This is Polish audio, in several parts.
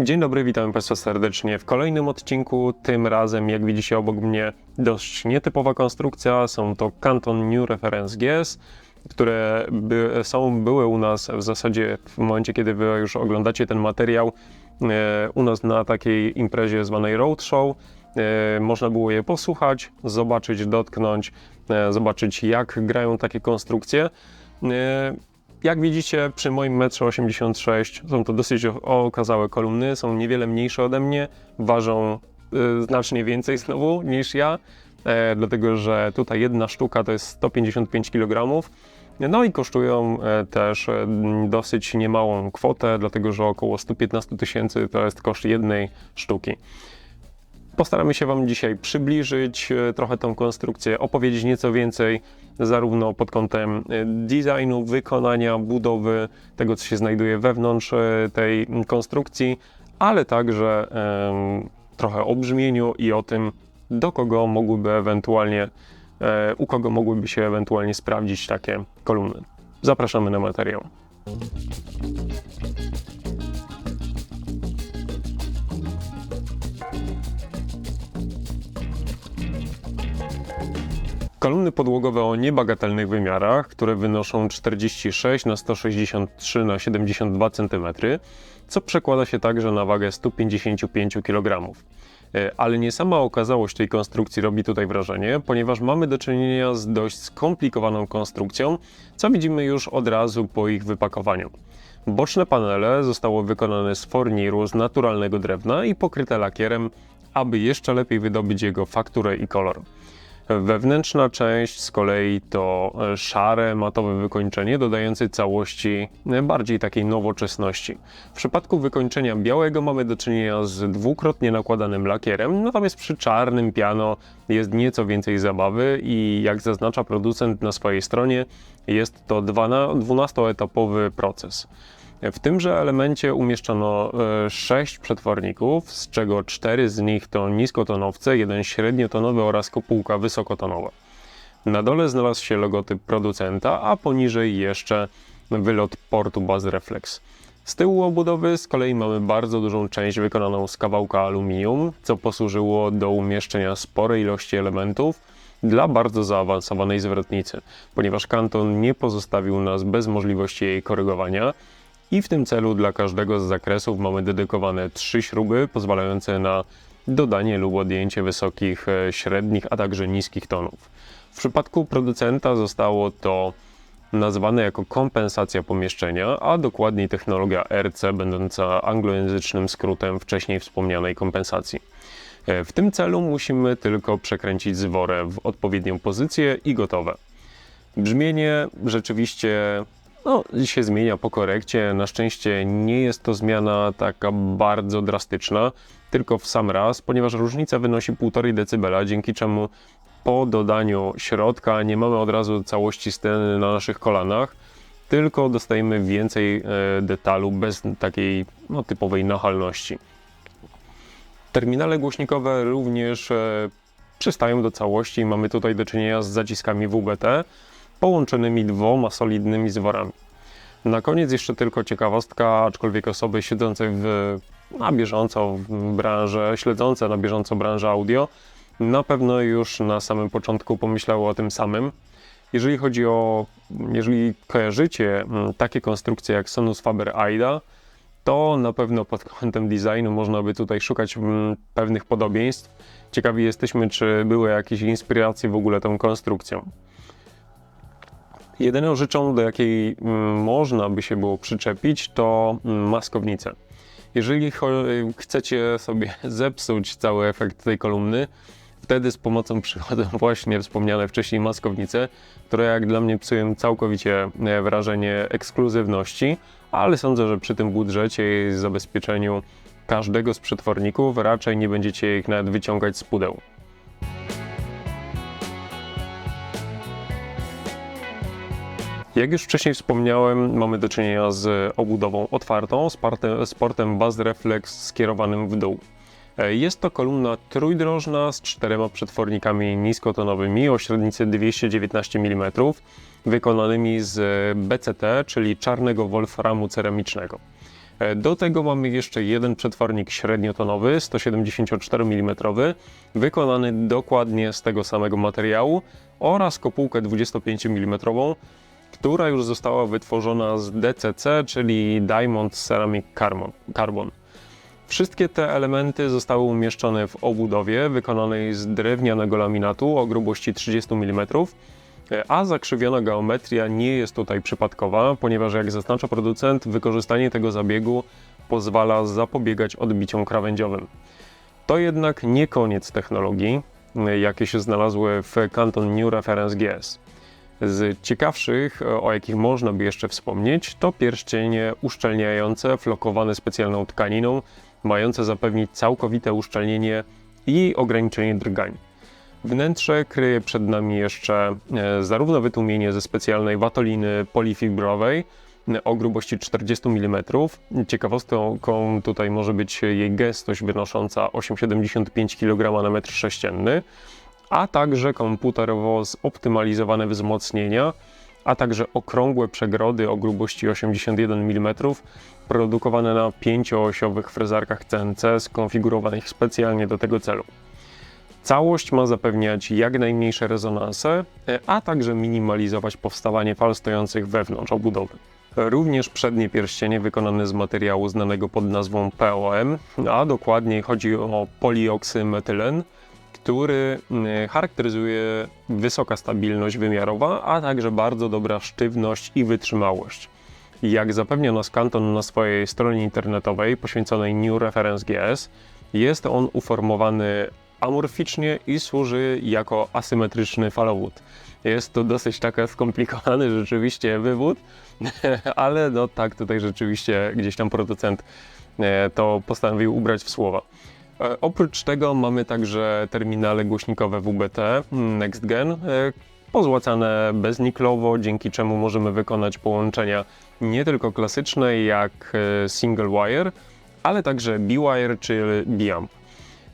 Dzień dobry, witam Państwa serdecznie w kolejnym odcinku. Tym razem, jak widzicie obok mnie, dość nietypowa konstrukcja. Są to Canton New Reference GS, które by, są, były u nas w zasadzie w momencie, kiedy Wy już oglądacie ten materiał, e, u nas na takiej imprezie zwanej Roadshow. E, można było je posłuchać, zobaczyć, dotknąć, e, zobaczyć jak grają takie konstrukcje. E, jak widzicie, przy moim 1,86 m są to dosyć okazałe kolumny, są niewiele mniejsze ode mnie, ważą y, znacznie więcej znowu niż ja, e, dlatego że tutaj jedna sztuka to jest 155 kg. No i kosztują e, też e, dosyć niemałą kwotę, dlatego że około 115 tysięcy to jest koszt jednej sztuki. Postaramy się Wam dzisiaj przybliżyć e, trochę tą konstrukcję, opowiedzieć nieco więcej, zarówno pod kątem e, designu, wykonania, budowy, tego co się znajduje wewnątrz e, tej konstrukcji, ale także trochę o brzmieniu i o tym, do kogo mogłyby ewentualnie, u kogo mogłyby się ewentualnie sprawdzić takie kolumny. Zapraszamy na materiał. Kolumny podłogowe o niebagatelnych wymiarach, które wynoszą 46 na 163 na 72 cm, co przekłada się także na wagę 155 kg. E, Ale nie sama okazałość tej konstrukcji robi tutaj wrażenie, ponieważ mamy do czynienia z dość skomplikowaną konstrukcją, co widzimy już od razu po ich wypakowaniu. Boczne panele zostały wykonane z forniru z naturalnego drewna i pokryte lakierem, aby jeszcze lepiej wydobyć jego fakturę i kolor. Wewnętrzna część z kolei to e, szare, matowe wykończenie, dodające całości e, bardziej takiej nowoczesności. W przypadku wykończenia białego mamy do czynienia z dwukrotnie nakładanym lakierem, natomiast przy czarnym piano jest nieco więcej zabawy i jak zaznacza producent na swojej stronie, jest to 12-etapowy proces. W tymże elemencie umieszczono 6 przetworników, z czego 4 z nich to niskotonowce, jeden średniotonowy oraz kopułka wysokotonowa. Na dole znalazł się logotyp producenta, a poniżej jeszcze wylot portu Baz Reflex. Z tyłu obudowy z kolei mamy bardzo dużą część wykonaną z kawałka aluminium, co posłużyło do umieszczenia sporej ilości elementów dla bardzo zaawansowanej zwrotnicy, ponieważ kanton nie pozostawił nas bez możliwości jej korygowania, i w tym celu dla każdego z zakresów mamy dedykowane trzy śruby pozwalające na dodanie lub odjęcie wysokich, e, średnich, a także niskich tonów. W przypadku producenta zostało to nazwane jako kompensacja pomieszczenia, a dokładniej technologia RC, będąca anglojęzycznym skrótem wcześniej wspomnianej kompensacji. E, W tym celu musimy tylko przekręcić zworę w odpowiednią pozycję i gotowe. Brzmienie rzeczywiście no, się zmienia po korekcie. Na szczęście nie jest to zmiana taka bardzo drastyczna, tylko w sam raz, ponieważ różnica wynosi 1,5 dB, dzięki czemu po dodaniu środka nie mamy od razu całości sceny na naszych kolanach, tylko dostajemy więcej e, detalu bez takiej no, typowej nachalności. Terminale głośnikowe również e, przystają do całości mamy tutaj do czynienia z zaciskami WBT połączonymi dwoma solidnymi zworami. Na koniec jeszcze tylko ciekawostka, aczkolwiek osoby siedzące w, na bieżąco w branży, śledzące na bieżąco branżę audio, na pewno już na samym początku pomyślały o tym samym. Jeżeli chodzi o, jeżeli kojarzycie mm, takie konstrukcje jak Sonus Faber Aida, to na pewno pod kątem designu można by tutaj szukać mm, pewnych podobieństw. Ciekawi jesteśmy, czy były jakieś inspiracje w ogóle tą konstrukcją. Jedyną rzeczą, do jakiej mm, można by się było przyczepić, to mm, maskownice. Jeżeli cho- chcecie sobie zepsuć cały efekt tej kolumny, wtedy z pomocą przychodzą właśnie wspomniane wcześniej maskownice, które jak dla mnie psują całkowicie e, wrażenie ekskluzywności, ale sądzę, że przy tym budżecie i zabezpieczeniu każdego z przetworników raczej nie będziecie ich nawet wyciągać z pudeł. Jak już wcześniej wspomniałem, mamy do czynienia z obudową otwartą, z portem Baz Reflex skierowanym w dół. E, Jest to kolumna trójdrożna z czterema przetwornikami niskotonowymi o średnicy 219 mm, wykonanymi z BCT, czyli czarnego wolframu ceramicznego. E, Do tego mamy jeszcze jeden przetwornik średniotonowy, 174 mm, wykonany dokładnie z tego samego materiału oraz kopułkę 25 mm, która już została wytworzona z DCC, czyli Diamond Ceramic Carbon. Wszystkie te elementy zostały umieszczone w obudowie wykonanej z drewnianego laminatu o grubości 30 mm, a zakrzywiona geometria nie jest tutaj przypadkowa, ponieważ jak zaznacza producent, wykorzystanie tego zabiegu pozwala zapobiegać odbiciom krawędziowym. To jednak nie koniec technologii, jakie się znalazły w Canton New Reference GS. Z ciekawszych, o jakich można by jeszcze wspomnieć, to pierścienie uszczelniające, flokowane specjalną tkaniną, mające zapewnić całkowite uszczelnienie i ograniczenie drgań. Wnętrze kryje przed nami jeszcze e, zarówno wytłumienie ze specjalnej watoliny polifibrowej e, o grubości 40 mm. Ciekawostką tutaj może być jej gęstość wynosząca 8,75 kg na metr sześcienny, a także komputerowo zoptymalizowane wzmocnienia, a także okrągłe przegrody o grubości 81 mm produkowane na pięcioosiowych frezarkach CNC skonfigurowanych specjalnie do tego celu. Całość ma zapewniać jak najmniejsze rezonanse, e, a także minimalizować powstawanie fal stojących wewnątrz obudowy. Również przednie pierścienie wykonane z materiału znanego pod nazwą POM, a dokładniej chodzi o polioksymetylen, który mm, charakteryzuje wysoka stabilność wymiarowa, a także bardzo dobra sztywność i wytrzymałość. Jak zapewnia nas Canton na swojej stronie internetowej poświęconej New Reference GS, jest on uformowany amorficznie i służy jako asymetryczny falowód. Jest to dosyć taka skomplikowany rzeczywiście wywód, ale no tak tutaj rzeczywiście gdzieś tam producent e, to postanowił ubrać w słowa. E, oprócz tego mamy także terminale głośnikowe WBT mm, Next Gen, e, pozłacane bezniklowo, dzięki czemu możemy wykonać połączenia nie tylko klasyczne jak single wire, ale także B-wire czy B-amp.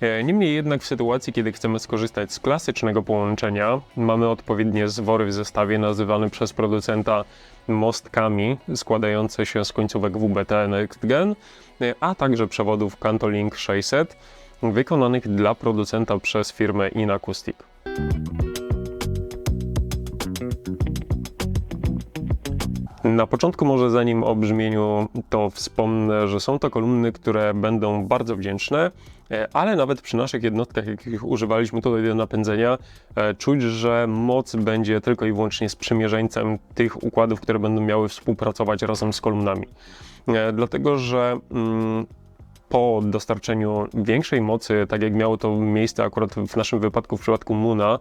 E, niemniej jednak w sytuacji, kiedy chcemy skorzystać z klasycznego połączenia, mamy odpowiednie zwory w zestawie nazywane przez producenta mostkami składające się z końcówek WBT Next Gen, e, a także przewodów Cantolink 600 wykonanych dla producenta przez firmę Inacoustic. Na początku może zanim o brzmieniu to wspomnę, że są to kolumny, które będą bardzo wdzięczne, ale nawet przy naszych jednostkach, jakich używaliśmy tutaj do napędzenia, e, czuć, że moc będzie tylko i wyłącznie sprzymierzeńcem tych układów, które będą miały współpracować razem z kolumnami. E, dlatego, że mm, po dostarczeniu większej mocy, tak jak miało to miejsce akurat w naszym wypadku w przypadku Muna,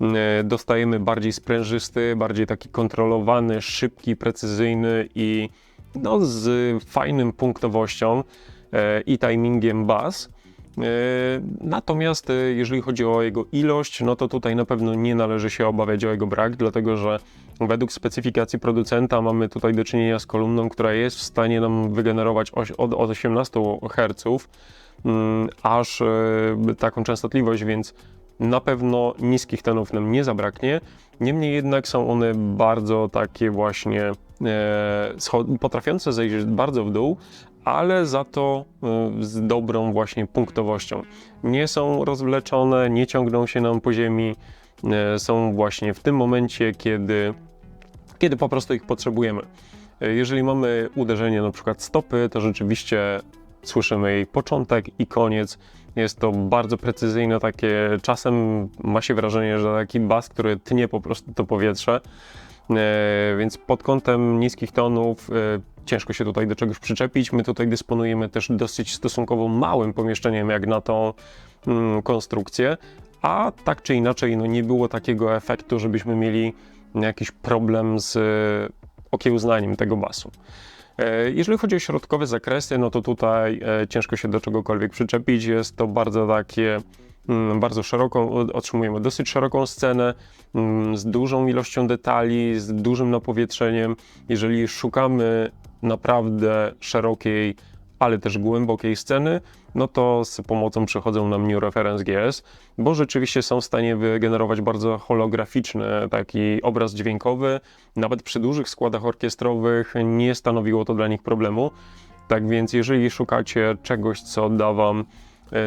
E, dostajemy bardziej sprężysty, bardziej taki kontrolowany, szybki, precyzyjny i no, z fajnym punktowością e, i timingiem bas. E, natomiast jeżeli chodzi o jego ilość, no to tutaj na pewno nie należy się obawiać o jego brak, dlatego że według specyfikacji producenta mamy tutaj do czynienia z kolumną, która jest w stanie nam wygenerować od 18 Hz mm, aż taką częstotliwość, więc na pewno niskich tonów nam nie zabraknie, niemniej jednak są one bardzo takie właśnie potrafiące zejść bardzo w dół, ale za to e, z dobrą właśnie punktowością. Nie są rozwleczone, nie ciągną się nam po ziemi, e, są właśnie w tym momencie, kiedy, kiedy po prostu ich potrzebujemy. E, jeżeli mamy uderzenie na przykład stopy, to rzeczywiście słyszymy jej początek i koniec. Jest to bardzo precyzyjne, takie czasem ma się wrażenie, że taki bas, który tnie po prostu to powietrze. E, więc pod kątem niskich tonów e, ciężko się tutaj do czegoś przyczepić. My tutaj dysponujemy też dosyć stosunkowo małym pomieszczeniem jak na tą mm, konstrukcję, a tak czy inaczej no nie było takiego efektu, żebyśmy mieli jakiś problem z okiełznaniem tego basu. E, jeżeli chodzi o środkowe zakresy, no to tutaj e, ciężko się do czegokolwiek przyczepić. Jest to bardzo takie bardzo szeroką, otrzymujemy dosyć szeroką scenę mm, z dużą ilością detali, z dużym napowietrzeniem. Jeżeli szukamy naprawdę szerokiej ale też głębokiej sceny, no to z pomocą przychodzą nam New Reference GS, bo rzeczywiście są w stanie wygenerować bardzo holograficzny taki obraz dźwiękowy. Nawet przy dużych składach orkiestrowych nie stanowiło to dla nich problemu. Tak więc jeżeli szukacie czegoś, co da Wam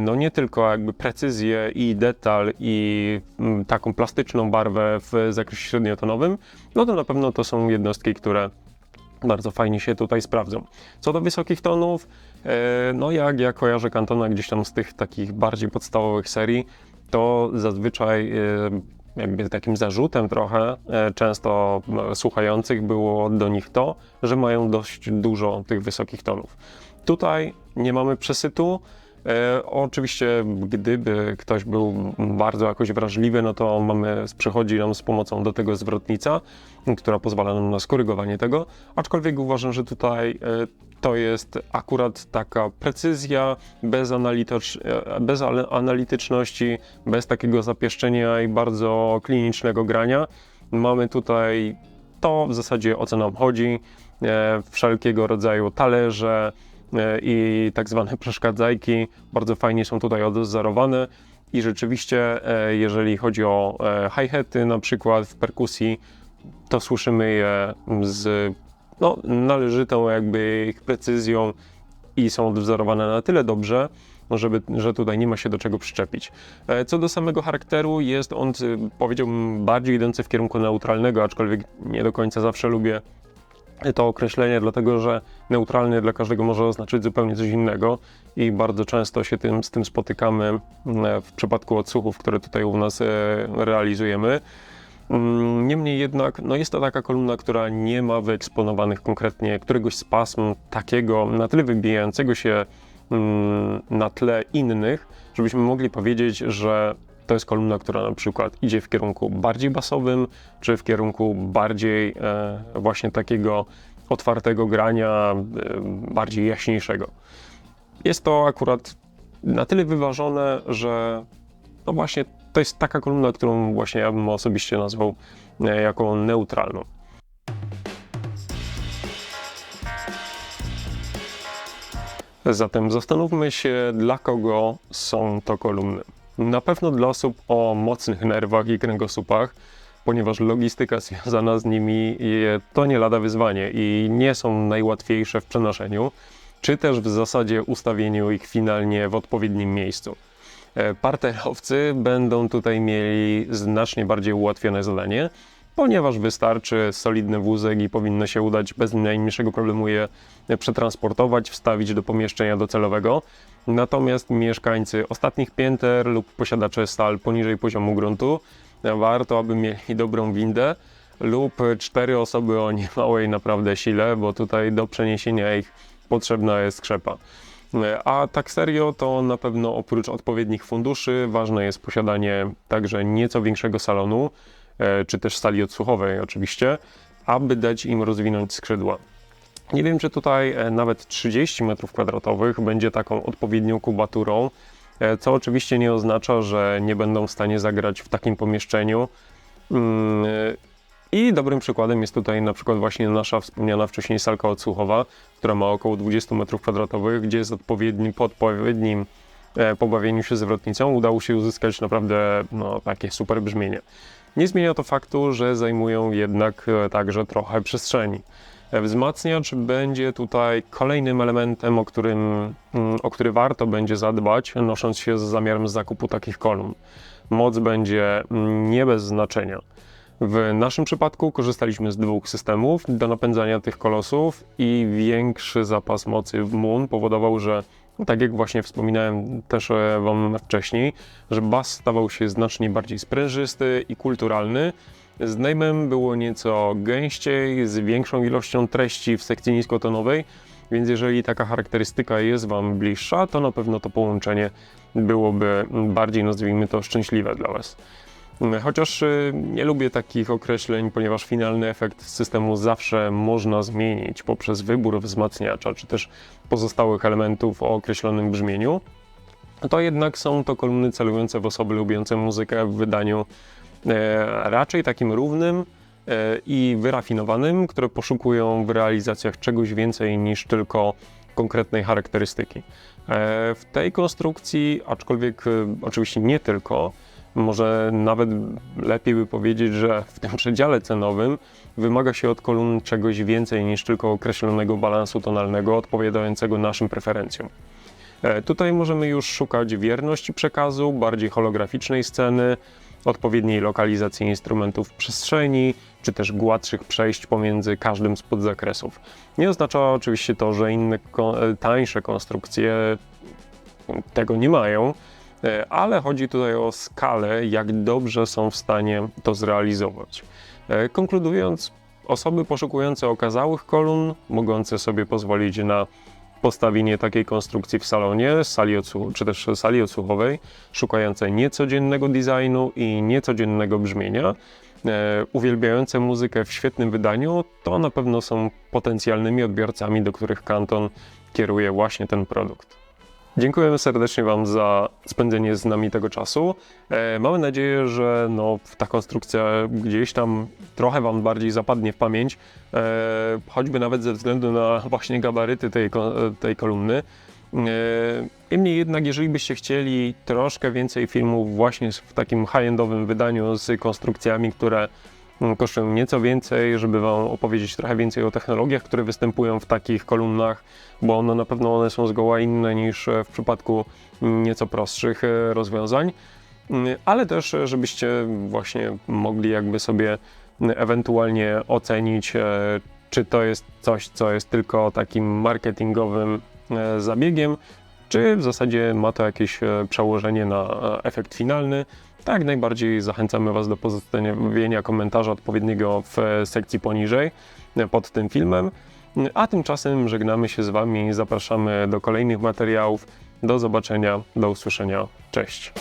no nie tylko jakby precyzję i detal i mm, taką plastyczną barwę w zakresie średniotonowym, no to na pewno to są jednostki, które bardzo fajnie się tutaj sprawdzą. Co do wysokich tonów, e, no jak ja kojarzę Cantona gdzieś tam z tych takich bardziej podstawowych serii, to zazwyczaj e, jakby takim zarzutem trochę e, często no, słuchających było do nich to, że mają dość dużo tych wysokich tonów. Tutaj nie mamy przesytu. E, oczywiście, gdyby ktoś był bardzo jakoś wrażliwy, no to mamy, przychodzi nam z pomocą do tego zwrotnica, która pozwala nam na skorygowanie tego. Aczkolwiek uważam, że tutaj e, to jest akurat taka precyzja, bez, analitycz, e, bez analityczności, bez takiego zapieszczenia i bardzo klinicznego grania. Mamy tutaj to w zasadzie o co nam chodzi. Wszelkiego rodzaju talerze i tak zwane przeszkadzajki bardzo fajnie są tutaj odwzorowane. I rzeczywiście, jeżeli chodzi o hi-haty na przykład w perkusji, to słyszymy je z no, należytą jakby ich precyzją i są odwzorowane na tyle dobrze, żeby, że tutaj nie ma się do czego przyczepić. E, co do samego charakteru, jest on, powiedziałbym, bardziej idący w kierunku neutralnego, aczkolwiek nie do końca zawsze lubię to określenie, dlatego że neutralny dla każdego może oznaczyć zupełnie coś innego i bardzo często się tym, z tym spotykamy w przypadku odsłuchów, które tutaj u nas e, realizujemy. Mm, niemniej jednak, no jest to taka kolumna, która nie ma wyeksponowanych konkretnie któregoś z pasm takiego na tyle wybijającego się mm, na tle innych, żebyśmy mogli powiedzieć, że to jest kolumna, która na przykład idzie w kierunku bardziej basowym, czy w kierunku bardziej e, właśnie takiego otwartego grania, e, bardziej jaśniejszego. Jest to akurat na tyle wyważone, że no właśnie to jest taka kolumna, którą właśnie ja bym osobiście nazwał e, jako neutralną. Zatem zastanówmy się, dla kogo są to kolumny. Na pewno dla osób o mocnych nerwach i kręgosłupach, ponieważ logistyka związana z nimi to nie lada wyzwanie i nie są najłatwiejsze w przenoszeniu, czy też w zasadzie ustawieniu ich finalnie w odpowiednim miejscu. E, parterowcy będą tutaj mieli znacznie bardziej ułatwione zadanie, ponieważ wystarczy solidny wózek i powinno się udać bez najmniejszego problemu je przetransportować, wstawić do pomieszczenia docelowego. Natomiast mieszkańcy ostatnich pięter lub posiadacze stal poniżej poziomu gruntu warto, aby mieli dobrą windę lub cztery osoby o niemałej naprawdę sile, bo tutaj do przeniesienia ich potrzebna jest krzepa. A tak serio, to na pewno oprócz odpowiednich funduszy ważne jest posiadanie także nieco większego salonu, e, czy też sali odsłuchowej oczywiście, aby dać im rozwinąć skrzydła. Nie wiem, czy tutaj e, nawet 30 m2 będzie taką odpowiednią kubaturą, e, co oczywiście nie oznacza, że nie będą w stanie zagrać w takim pomieszczeniu mm, i dobrym przykładem jest tutaj na przykład właśnie nasza wspomniana wcześniej salka odsłuchowa, która ma około 20 m2, gdzie z odpowiednim, po odpowiednim e, pobawieniu się zwrotnicą udało się uzyskać naprawdę no, takie super brzmienie. Nie zmienia to faktu, że zajmują jednak e, także trochę przestrzeni. Wzmacniacz będzie tutaj kolejnym elementem, o, którym, mm, o który warto będzie zadbać, nosząc się z zamiarem zakupu takich kolumn. Moc będzie mm, nie bez znaczenia. W naszym przypadku korzystaliśmy z dwóch systemów do napędzania tych kolosów i większy zapas mocy w Moon powodował, że tak jak właśnie wspominałem też e, Wam wcześniej, że bas stawał się znacznie bardziej sprężysty i kulturalny. Z Name'em było nieco gęściej, z większą ilością treści w sekcji niskotonowej, więc jeżeli taka charakterystyka jest Wam bliższa, to na pewno to połączenie byłoby bardziej, nazwijmy to, szczęśliwe dla Was. Chociaż y, nie lubię takich określeń, ponieważ finalny efekt systemu zawsze można zmienić poprzez wybór wzmacniacza, czy też pozostałych elementów o określonym brzmieniu, to jednak są to kolumny celujące w osoby lubiące muzykę w wydaniu raczej takim równym e, i wyrafinowanym, które poszukują w realizacjach czegoś więcej niż tylko konkretnej charakterystyki. E, w tej konstrukcji, aczkolwiek oczywiście nie tylko, Może nawet lepiej by powiedzieć, że w tym przedziale cenowym wymaga się od kolumn czegoś więcej niż tylko określonego balansu tonalnego odpowiadającego naszym preferencjom. E, Tutaj możemy już szukać wierności przekazu, bardziej holograficznej sceny, odpowiedniej lokalizacji instrumentów w przestrzeni, czy też gładszych przejść pomiędzy każdym z podzakresów. Nie oznacza oczywiście to, że inne e, tańsze konstrukcje tego nie mają, e, ale chodzi tutaj o skalę, jak dobrze są w stanie to zrealizować. E, Konkludując, osoby poszukujące okazałych kolumn, mogące sobie pozwolić na postawienie takiej konstrukcji w salonie, sali czy też sali odsłuchowej, szukające niecodziennego designu i niecodziennego brzmienia, e, uwielbiające muzykę w świetnym wydaniu, to na pewno są potencjalnymi odbiorcami, do których Kanton kieruje właśnie ten produkt. Dziękujemy serdecznie Wam za spędzenie z nami tego czasu. E, mamy nadzieję, że no, ta konstrukcja gdzieś tam trochę Wam bardziej zapadnie w pamięć, e, choćby nawet ze względu na właśnie gabaryty tej, tej kolumny. E, Niemniej jednak, jeżeli byście chcieli troszkę więcej filmów właśnie w takim high-endowym wydaniu z konstrukcjami, które kosztują nieco więcej, żeby Wam opowiedzieć trochę więcej o technologiach, które występują w takich kolumnach, bo one na pewno one są zgoła inne niż e, w przypadku mm, nieco prostszych e, rozwiązań, Mm, ale też e, żebyście właśnie mogli jakby sobie mm, ewentualnie ocenić, czy to jest coś, co jest tylko takim marketingowym zabiegiem, czy w zasadzie ma to jakieś przełożenie na efekt finalny. Tak, najbardziej zachęcamy Was do pozostawienia komentarza odpowiedniego w e, sekcji poniżej e, pod tym filmem. A tymczasem żegnamy się z Wami i zapraszamy do kolejnych materiałów. Do zobaczenia, do usłyszenia. Cześć.